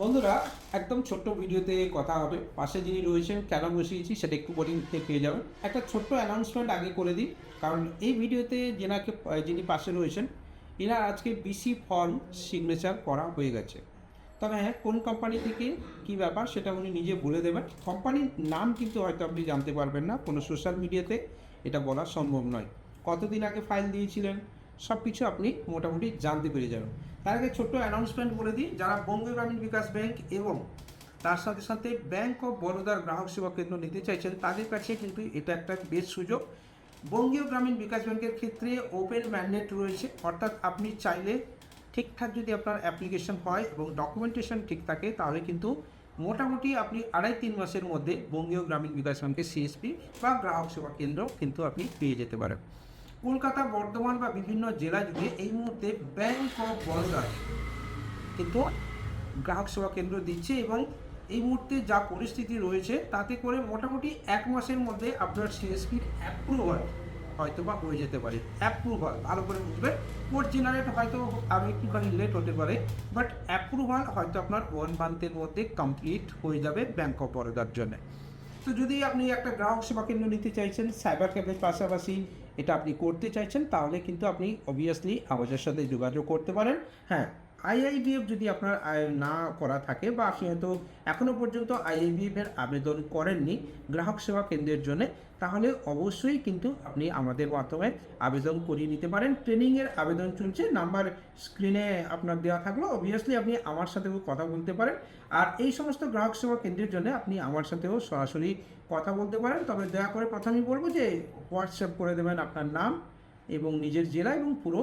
বন্ধুরা, একদম ছোট্ট ভিডিওতে কথা হবে। পাশে যিনি রয়েছেন, কেন বসিয়েছি সেটা একটু বোরিংতে পেয়ে যাবেন। একটা ছোট্ট অ্যানাউন্সমেন্ট আগে করে দিই, কারণ এই ভিডিওতে যেনাকে যিনি পাশে রয়েছেন, এনার আজকে বিসি ফর্ম সিগনেচার করা হয়ে গেছে। তবে হ্যাঁ কোন কোম্পানি থেকে কী ব্যাপার সেটা উনি নিজে বলে দেবেন। কোম্পানির নাম কিন্তু হয়তো আপনি জানতে পারবেন না, কোনো সোশ্যাল মিডিয়াতে এটা বলা সম্ভব নয়। কতদিন আগে ফাইল দিয়েছিলেন? সব কিছু আপনি মোটামুটি জানতে পেরে যাবেন। তার আগে ছোট্ট অ্যানাউন্সমেন্ট বলে দিই, যারা বঙ্গ গ্রামীণ বিকাশ ব্যাংক এবং তার সাথে সাথে ব্যাংক অফ বরোদার গ্রাহক সেবা কেন্দ্র নিতে চাইছেন, তাদের কাছে কিন্তু এটা একটা বেশ সুযোগ। বঙ্গীয় গ্রামীণ বিকাশ ব্যাংকের ক্ষেত্রে ওপেন ম্যান্ডেট রয়েছে, অর্থাৎ আপনি চাইলে ঠিকঠাক যদি আপনার অ্যাপ্লিকেশন হয় এবং ডকুমেন্টেশন ঠিক থাকে, তাহলে কিন্তু মোটামুটি আপনি আড়াই তিন মাসের মধ্যে বঙ্গীয় গ্রামীণ বিকাশ ব্যাংকের সিএসপি বা গ্রাহক সেবা কেন্দ্র কিন্তু আপনি পেয়ে যেতে পারেন। কলকাতা, বর্ধমান বা বিভিন্ন জেলা জুড়ে এই মুহূর্তে ব্যাংক অফ বরোদা কিন্তু গ্রাহক সেবা কেন্দ্র দিচ্ছে এবং এই মুহূর্তে যা পরিস্থিতি রয়েছে তাতে করে মোটামুটি এক মাসের মধ্যে আপনার সিএসপির অ্যাপ্রুভাল হয়তো বা হয়ে যেতে পারে। অ্যাপ্রুভাল ভালো করে বুঝবেন কোর্ট জেনারেট হয়তো আরও একটুখানি লেট হতে পারে বাট অ্যাপ্রুভাল হয়তো আপনার ওয়ান মান্থের মধ্যে কমপ্লিট হয়ে যাবে ব্যাংক অফ বরোদার জন্য। তো যদি আপনি একটা গ্রাহক সেবা কেন্দ্র নিতে চাইছেন সাইবার ক্যাফের পাশাপাশি এটা আপনি করতে চাইছেন তাহলে কিন্তু আপনি অবভিয়াসলি আমাদের সাথে যোগাযোগ করতে পারেন। হ্যাঁ আইআইবিএফ যদি আপনার না করা থাকে বা আপনি হয়তো এখনও পর্যন্ত আইআইবিএফ এর আবেদন করেননি গ্রাহক সেবা কেন্দ্রের জন্য, তাহলে অবশ্যই কিন্তু আপনি আমাদের মাধ্যমে আবেদন করিয়ে নিতে পারেন। ট্রেনিংয়ের আবেদন চলছে, নাম্বার স্ক্রিনে আপনার দেওয়া থাকল। অবভিয়াসলি আপনি আমার সাথেও কথা বলতে পারেন। আর এই সমস্ত গ্রাহক সেবা কেন্দ্রের জন্য আপনি আমার সাথেও সরাসরি কথা বলতে পারেন। তবে দয়া করে প্রথমেই বলব যে হোয়াটসঅ্যাপ করে দেবেন আপনার নাম এবং নিজের জেলা এবং পুরো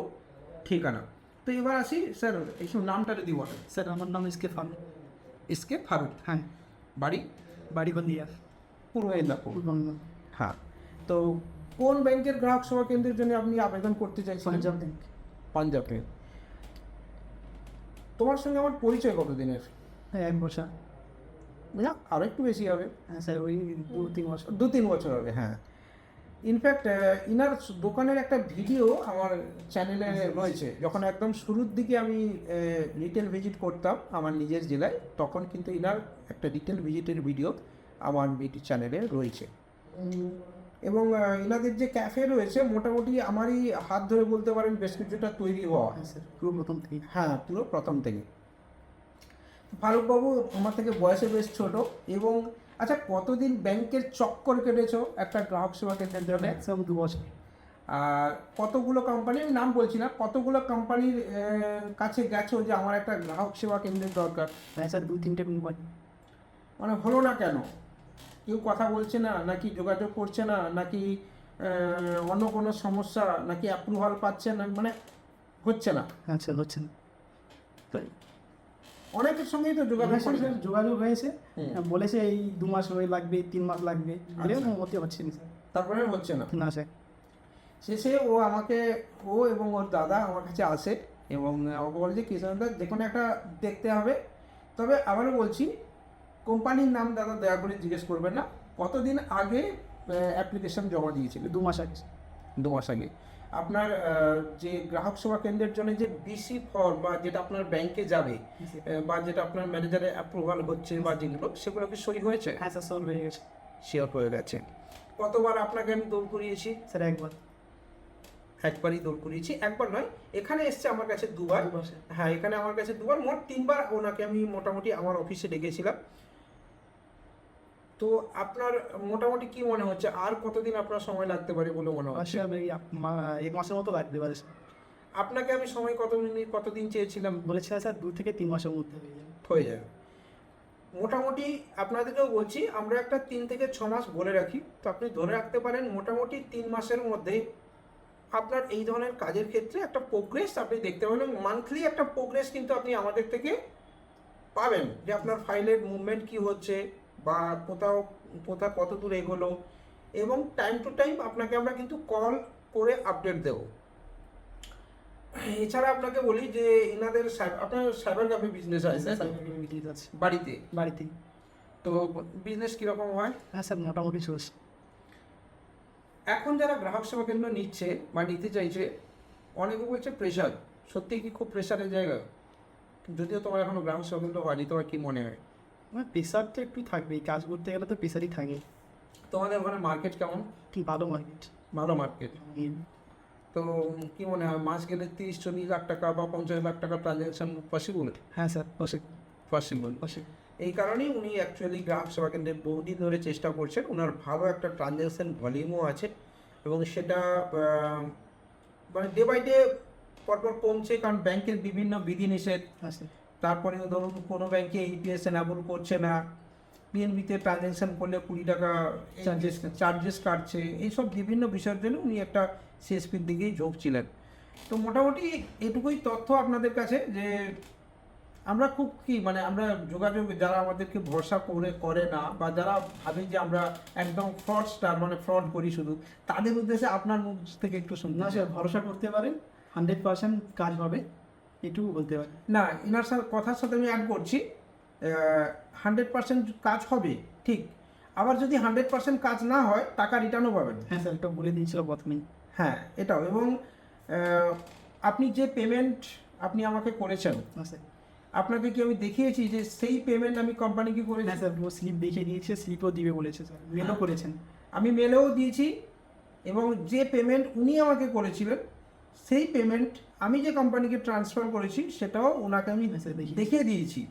ঠিকানা। তো এবার আসি স্যার এইসব নামটা যদি বলেন। স্যার আমার নাম এসকে ফারুক। এসকে ফারুক? হ্যাঁ। বাড়ি? বাড়ি বন্দিয়া পূর্ব মেদিনীপুর হ্যাঁ। তো কোন ব্যাংকের গ্রাহক সেবা কেন্দ্রের জন্য আপনি আবেদন করতে চাইছেন পাঞ্জাব ব্যাংক। পাঞ্জাব ব্যাংক। তোমার সঙ্গে আমার পরিচয় কতদিনের হ্যাঁ এক বছর। না আরও একটু বেশি হবে। হ্যাঁ স্যার ওই দু তিন বছর। দু তিন বছর হবে হ্যাঁ। ইনফ্যাক্ট ইনার দোকানের একটা ভিডিও আমার চ্যানেলে রয়েছে। যখন একদম শুরুর দিকে আমি রিটেল ভিজিট করতাম আমার নিজের জেলায় তখন কিন্তু ইনার একটা রিটেল ভিজিটের ভিডিও আমার চ্যানেলে রয়েছে। এবং আহ, ইনাদের যে ক্যাফে রয়েছে মোটামুটি আমারই হাত ধরে বলতে পারেন বেশ কিছুটা তৈরি হওয়া। হ্যাঁ পুরো প্রথম থেকে হ্যাঁ পুরো প্রথম থেকে ফারুকবাবু আমার থেকে বয়সে বেশ ছোট এবং আচ্ছা কতদিন ব্যাংকের চক্কর কেটেছো একটা গ্রাহক সেবা কেন্দ্রের জন্য? ম্যাক্সিমাম দু বছর। আর কতগুলো কোম্পানি আমি নাম বলছি না কতগুলো কোম্পানির কাছে গেছো যে আমার একটা গ্রাহক সেবা কেন্দ্রের দরকার? হ্যাঁ স্যার দু তিনটে কোম্পানি মানে হলো না কেন? কেউ কথা বলছে না নাকি যোগাযোগ করছে না নাকি অন্য কোনো সমস্যা নাকি অ্যাপ্রুভাল পাচ্ছে না মানে হচ্ছে না। হ্যাঁ স্যার হচ্ছে না। তাই। অনেকের সঙ্গেই তো যোগাযোগ যোগাযোগ হয়েছে। হ্যাঁ, বলেছে এই দু মাস হয়ে লাগবে তিন মাস লাগবে। আচ্ছা। মতে হচ্ছে না। তারপরে হচ্ছে না। না স্যার। শেষে ও আমাকে ও এবং ওর দাদা আমার কাছে আসে এবং আমাকে বলে যে কৃষ্ণদা যে কোনো একটা দেখতে হবে। তবে আবারও বলছি কোম্পানির নাম দাদা দয়া করে জিজ্ঞেস করবেন না। কতদিন আগে অ্যাপ্লিকেশন জমা দিয়েছিল? দু মাস আগে দু মাস আগে। আপনার যে গ্রাহক সেবা কেন্দ্রের জন্য যে বিসি ফর্ম বা যেটা আপনার ব্যাংকে যাবে বা যেটা আপনার ম্যানেজারের অ্যাপ্রুভাল হচ্ছে বা যেগুলো সেগুলো কি সই হয়েছে? হ্যাঁ স্যার সলভ হয়ে গেছে। শেয়ার হয়ে গেছে। কতবার আপনাকে আমি দৌড় করিয়েছি? স্যার একবার। একবারই দৌড় করিয়েছি একবার নয় এখানে এসছে আমার কাছে দুবার। হ্যাঁ এখানে আমার কাছে দুবার মোট তিনবার ওনাকে আমি মোটামুটি আমার অফিসে ডেকেছিলাম। তো আপনার মোটামুটি কি মনে হচ্ছে? আর কতদিন আপনার সময় লাগতে পারে বলে মনে হচ্ছে? এক মাসের মতো লাগতে পারে। আপনাকে আমি সময় কত মিনিট কতদিন চেয়েছিলাম? বলেছে স্যার দু থেকে তিন মাসের মধ্যে হয়ে যাবে। হয়ে যাবে। মোটামুটি আপনাদেরকেও বলছি আমরা একটা তিন থেকে ছ মাস বলে রাখি। তো আপনি ধরে রাখতে পারেন মোটামুটি তিন মাসের মধ্যে আপনার এই ধরনের কাজের ক্ষেত্রে একটা প্রোগ্রেস আপনি দেখতে পাবেন। মান্থলি একটা প্রোগ্রেস কিন্তু আপনি আমাদের থেকে পাবেন যে আপনার ফাইলের মুভমেন্ট কি হচ্ছে বা কোথাও কোথাও কত দূর এগোলো এবং টাইম টু টাইম আপনাকে আমরা কিন্তু কল করে আপডেট দেব। এছাড়া আপনাকে বলি যে এনাদের আপনার সাইবার ক্যাফে বিজনেস আছে তাই তো? মিটিয়ে বাড়িতে? তো বিজনেস কীরকম হয়? হ্যাঁ স্যার মোটামুটি চলছে এখন যারা গ্রাহক সেবা কেন্দ্র নিচ্ছে বা নিতে চাইছে অনেকে বলছে প্রেশার সত্যি কি খুব প্রেশারের জায়গা? যদিও তোমার এখনও সেবা কেন্দ্র হয়নি তোমার কি মনে হয়? আমার প্রেশারটা একটু থাকবেই কাজ করতে গেলে তো প্রেশারই থাকে তোমাদের ওখানে মার্কেট কেমন? কি ভালো মার্কেট ভালো মার্কেট তো কি মনে হয় মাস গেলে তিরিশ চল্লিশ লাখ টাকা বা পঞ্চাশ লাখ টাকা ট্রানজ্যাকশন পসিবল হ্যাঁ স্যার পসিবল বসে এই কারণেই উনি অ্যাকচুয়ালি গ্রাহক সেবা কেন্দ্রে বহুদিন ধরে চেষ্টা করছেন ওনার ভালো একটা ট্রানজ্যাকশন ভলিউমও আছে এবং সেটা মানে ডে বাই ডে পরপর কমছে কারণ ব্যাংকের বিভিন্ন বিধিনিষেধ হ্যাঁ স্যার তারপরে ধরুন কোনো ব্যাংকে ইপিএস এনাবল করছে না পিএনবিতে ট্রানজ্যাকশন করলে কুড়ি টাকা চার্জেস চার্জেস কাটছে, এইসব বিভিন্ন বিষয়ের জন্য উনি একটা সিএসপির দিকেই ঝোঁকছিলেন তো মোটামুটি এটুকুই তথ্য আপনাদের কাছে যে আমরা খুব কি মানে আমরা যোগাযোগ যারা আমাদেরকে ভরসা করে করে না বা যারা ভাবে যে আমরা একদম ফ্রডস্টার মানে ফ্রড করি শুধু, তাদের উদ্দেশ্যে আপনার মুখ থেকে একটু শুনতে না ভরসা করতে পারেন হান্ড্রেড পার্সেন্ট কাজ হবে। এটুকু বলতে পারি। না এনার কথার সাথে আমি অ্যাড করছি। হান্ড্রেড পার্সেন্ট কাজ হবে ঠিক। আবার যদি হান্ড্রেড পার্সেন্ট কাজ না হয় টাকা রিটার্নও পাবেন। হ্যাঁ স্যার এটা বলে দিয়েছিল প্রথমেই। হ্যাঁ এটাও। এবং আপনি যে পেমেন্ট আপনি আমাকে করেছেন আপনাকে কি আমি দেখিয়েছি যে সেই পেমেন্ট আমি কোম্পানিকে করে হ্যাঁ স্যার ও স্লিপ দেখিয়ে দিয়েছে স্লিপও দিবে বলেছে স্যার। মেলও করেছেন। আমি মেলেও দিয়েছি এবং যে পেমেন্ট উনি আমাকে করেছিলেন সেই পেমেন্ট আমি যে কোম্পানিকে ট্রান্সফার করেছি সেটাও ওনাকে আমি হ্যাঁ দেখিয়ে দিয়েছি।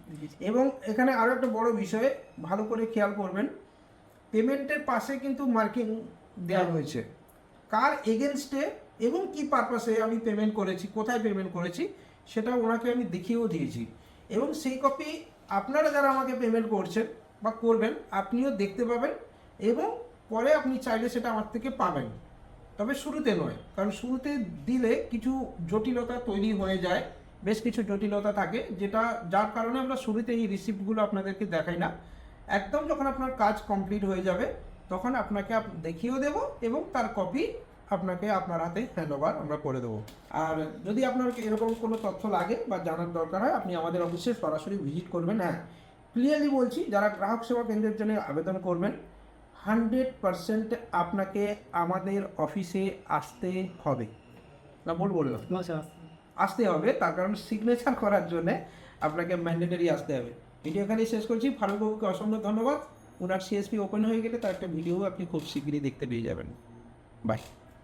এবং এখানে আরও একটা বড় বিষয়ে ভালো করে খেয়াল করবেন পেমেন্টের পাশে কিন্তু মার্কিং দেওয়া রয়েছে কার এগেনস্টে এবং কি পারপাসে আমি পেমেন্ট করেছি কোথায় পেমেন্ট করেছি সেটা ওনাকে আমি দেখিয়েও দিয়েছি। এবং সেই কপি আপনারা যারা আমাকে পেমেন্ট করছেন বা করবেন আপনিও দেখতে পাবেন এবং পরে আপনি চাইলে সেটা আমার থেকে পাবেন। তবে শুরুতে নয়, কারণ শুরুতে দিলে কিছু জটিলতা তৈরি হয়ে যায়, বেশ কিছু জটিলতা থাকে, যেটা যার কারণে আমরা শুরুতে এই রিসিপ্টগুলো আপনাদেরকে দেখাই না। একদম যখন আপনার কাজ কমপ্লিট হয়ে যাবে, তখন আপনাকে দেখিয়েও দেব এবং তার কপি আপনাকে আপনার হাতে হ্যান্ড ওভার আমরা করে দেবো। আর যদি আপনার এরকম কোনো তথ্য লাগে বা জানার দরকার হয়, আপনি আমাদের অফিসে সরাসরি ভিজিট করবেন। হ্যাঁ ক্লিয়ারলি বলছি, যারা গ্রাহক সেবা কেন্দ্রের জন্য আবেদন করবেন হান্ড্রেড পারসেন্ট আপনাকে আমাদের অফিসে আসতে হবে। না ভুল বলল আসতে হবে তার কারণ সিগনেচার করার জন্যে আপনাকে ম্যান্ডেটারি আসতে হবে। ভিডিও এখানেই শেষ করছি। ফারুকবাবুকে অসংখ্য ধন্যবাদ। ওনার সিএসপি ওপেন হয়ে গেলে তার একটা ভিডিও আপনি খুব শীঘ্রই দেখতে পেয়ে যাবেন। বাই